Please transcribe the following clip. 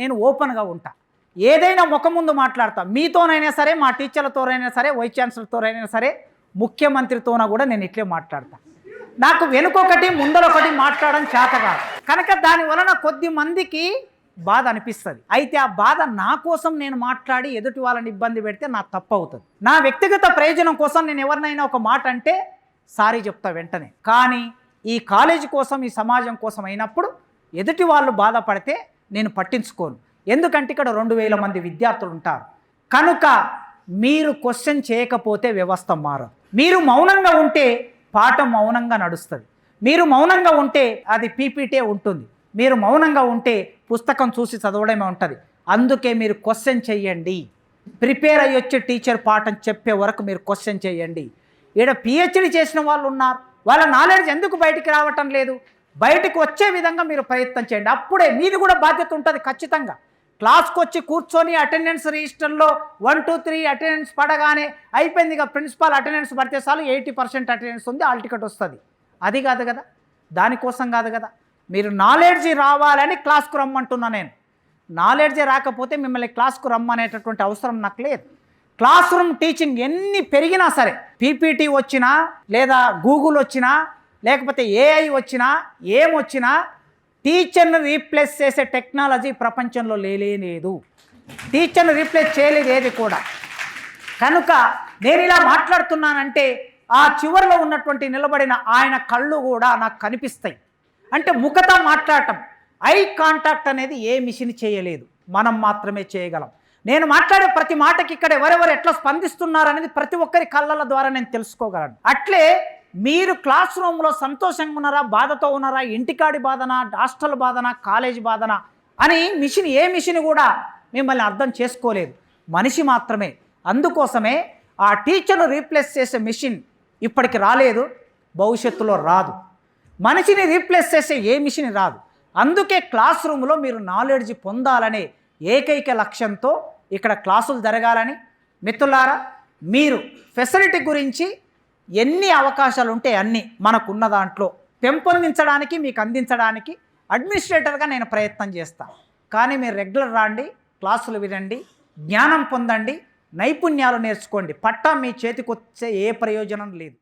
నేను ఓపెన్గా ఉంటా. ఏదైనా ముఖం ముందు మాట్లాడతా. మీతోనైనా సరే మా టీచర్లతోనైనా సరే వైస్ ఛాన్సలర్తోనైనా సరే ముఖ్యమంత్రితోన కూడా నేను ఇట్లే మాట్లాడతా. నాకు వెనుకొకటి ముందరొకటి మాట్లాడడం చేత కాదు. కనుక దాని వలన కొద్ది మందికి బాధ అనిపిస్తుంది. అయితే ఆ బాధ నా కోసం నేను మాట్లాడి ఎదుటి వాళ్ళని ఇబ్బంది పెడితే నా తప్పు అవుతుంది నా వ్యక్తిగత ప్రయోజనం కోసం నేను ఎవరినైనా ఒక మాట అంటే సారీ చెప్తా వెంటనే. కానీ ఈ కాలేజీ కోసం ఈ సమాజం కోసం అయినప్పుడు ఎదుటి వాళ్ళు బాధపడితే నేను పట్టించుకోను. ఎందుకంటే ఇక్కడ రెండు వేల మంది విద్యార్థులు ఉంటారు. కనుక మీరు క్వశ్చన్ చేయకపోతే వ్యవస్థ మారదు. మీరు మౌనంగా ఉంటే పాఠం మౌనంగా నడుస్తుంది. మీరు మౌనంగా ఉంటే అది పీపీటే ఉంటుంది. మీరు మౌనంగా ఉంటే పుస్తకం చూసి చదవడమే ఉంటుంది. అందుకే మీరు క్వశ్చన్ చెయ్యండి ప్రిపేర్ అయ్యి వచ్చే టీచర్ పాఠం చెప్పే వరకు మీరు క్వశ్చన్ చేయండి. ఈడ పిహెచ్డి చేసిన వాళ్ళు ఉన్నారు. వాళ్ళ నాలెడ్జ్ ఎందుకు బయటికి రావటం లేదు? బయటకు వచ్చే విధంగా మీరు ప్రయత్నం చేయండి. అప్పుడే మీది కూడా బాధ్యత ఉంటుంది ఖచ్చితంగా. క్లాస్కి వచ్చి కూర్చొని అటెండెన్స్ రిజిస్టర్లో వన్ టూ త్రీ అటెండెన్స్ పడగానే అయిపోయింది ఇక ప్రిన్సిపాల్ అటెండెన్స్ పడితే చాలు ఎయిటీ పర్సెంట్ అటెండెన్స్ ఉంది ఆల్ టికెట్ వస్తుంది. అది కాదు కదా. దానికోసం కాదు కదా. మీరు నాలెడ్జీ రావాలని క్లాస్కు రమ్మంటున్నా నేను. నాలెడ్జీ రాకపోతే మిమ్మల్ని క్లాస్కు రమ్మనేటటువంటి అవసరం నాకు లేదు. క్లాస్ రూమ్ టీచింగ్ ఎన్ని పెరిగినా సరే పీపీటీ వచ్చినా లేదా గూగుల్ వచ్చినా లేకపోతే ఏఐ వచ్చినా ఏమొచ్చినా టీచర్ను టీచర్ని రీప్లేస్ చేసే టెక్నాలజీ ప్రపంచంలో లేలేదు టీచర్ని రీప్లేస్ చేయలేదు ఏది కూడా. కనుక నేను ఇలా మాట్లాడుతున్నానంటే ఆ చివరిలో ఉన్నటువంటి నిలబడిన ఆయన కళ్ళు కూడా నాకు కనిపిస్తాయి. అంటే ముఖత మాట్లాడటం ఐ కాంటాక్ట్ అనేది ఏ మిషన్ చేయలేదు. మనం మాత్రమే చేయగలం. నేను మాట్లాడే ప్రతి మాటకి ఇక్కడ ఎవరెవరు ఎట్లా స్పందిస్తున్నారనేది ప్రతి ఒక్కరి కళ్ళల ద్వారా నేను తెలుసుకోగలను. అట్లే మీరు క్లాస్ రూమ్లో సంతోషంగా ఉన్నారా? బాధతో ఉన్నారా? ఇంటికాడి బాధన? హాస్టల్ బాధన? కాలేజ్ బాధన? అని మిషన్ ఏ మిషన్ కూడా మిమ్మల్ని అర్థం చేసుకోలేదు. మనిషి మాత్రమే. అందుకోసమే ఆ టీచర్ను రీప్లేస్ చేసే మిషన్ ఇప్పటికి రాలేదు భవిష్యత్తులో రాదు. మనిషిని రీప్లేస్ చేసే ఏ మిషన్ రాదు. అందుకే క్లాస్ రూమ్లో మీరు నాలెడ్జ్ పొందాలనే ఏకైక లక్ష్యంతో ఇక్కడ క్లాసులు జరగాలని మిత్రులారా మీరు ఫెసిలిటీ గురించి ఎన్ని అవకాశాలు ఉంటే అన్నీ మనకున్న దాంట్లో. పెంపొందించడానికి మీకు అందించడానికి అడ్మినిస్ట్రేటర్గా నేను ప్రయత్నం చేస్తాను కానీ మీరు రెగ్యులర్ రాండి క్లాసులు వినండి జ్ఞానం పొందండి నైపుణ్యాలు నేర్చుకోండి. పట్టా మీ చేతికొచ్చే ఏ ప్రయోజనం లేదు.